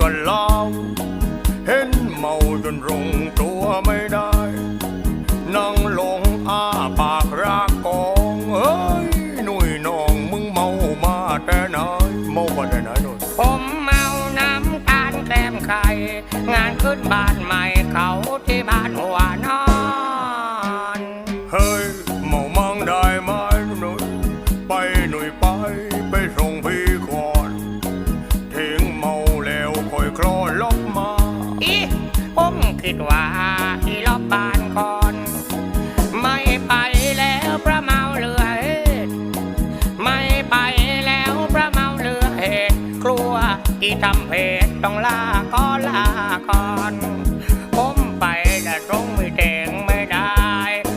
ก็เล่าเห็นเมาจนรงตัวไม่ได้ นั่งลงอ้าปากรากกองเอ้ยหนุ่ยน้องมึงเมามาแต่ไหนเมามาแต่ไหนหนุ่ยผมเมาน้ำตาลแกล้มไข่งานขึ้นบ้านใหม่เขาที่บ้านหัวนอนเฮ้ย คิดว่าที่รอบบ้านก่อน ไม่ไปแล้วพระเมาเหลือเหตุไม่ไปแล้วพระเมาเหลือเหตุกลัวที่ทำเพจต้องลาก็ลาก่อนผมไปแต่ตรงไม่เต่งไม่ได้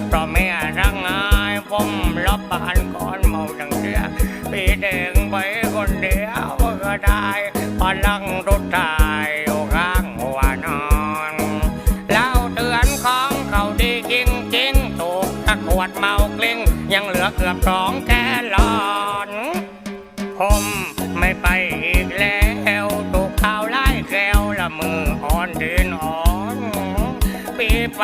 เพราะแม่รังไห้ผมรอบบ้านก่อนเมาจังเสียพี่เต่งไปคนเดียวก็ได้พลังรถตา วดเมากลิ้ง ยังเหลือเกือบสองแกลอนผมไม่ไปอีกแล้วถูกข่าวไล่แก้วละมืออ่อนดินอ่อน ปีไป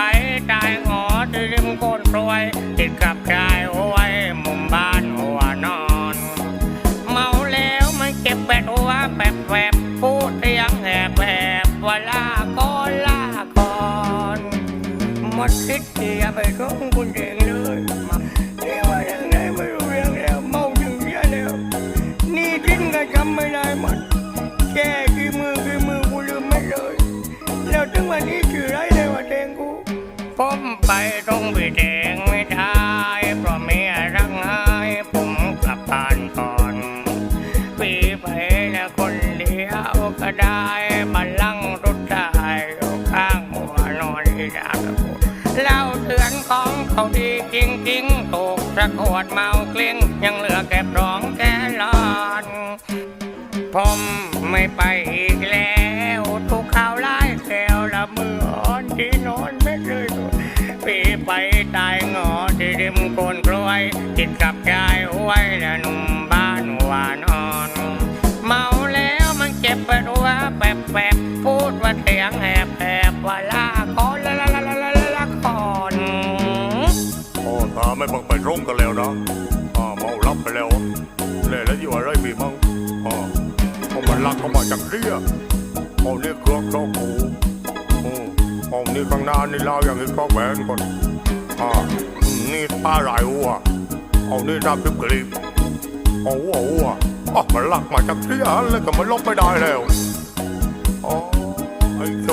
ตายงอที่ริมโคนกลวย ติดกับชายไว้มุมบ้านหัวนอน เมาแล้วมันเจ็บแปดหัวแปบแปบพูดเสียงแหบแหบว่าลาก่อนลาก่อนหมดคิดที่จะไปร้องคุณเแค่กี่มือกี่มือกูลืมไม่เลย แล้วถึงวันนี้ชื่อไรเลยว่าแทงกูผมไปตรงไปแดงไม่ได้เพราะเมียรังไห้ผมกลับบ้านก่อนปีไปแล้วคนเดียวก็ได้บัลลังรถได้อยู่ข้างหัวนอนที่ดาบกูเล่าเตือนของเขาดีจริงๆถูกสะกดเมากลิ้งยังเหลือแค่รองแกลอนผม ไม่ไปอีกแล้วทุกข่าวไล่แก้วละมืออ่อนที่นอนไม่เลยปีไปตายงอที่ริมโคนกล้วยติดกับชายไว้และหนุ่มบ้านวานอ่อนเมาแล้วมันเจ็บปวดหัวแปบแปบพูดว่าเสียงแหบแหบว่าลาคอนละละละละละละละคอนโอ้ถ้าไม่บังไปร่งกันแล้วนะอ่าเมารับไปแล้วเลยแล้วอยู่อะไรมีมั่งอ่า ลักเข้ามาจากเรียเอานี่เครื่องครอบหูอืมเอานี่ข้างหน้านี่เล่าอย่างนี้ก็แหวนก่อนอ่านี่ป้าหลายหัวเอานี่รับพิบกรีบโอ้โหัวอะมันลักมาจากเรียแล้วก็มันลบไม่ได้แล้วอ๋อไอ้โจ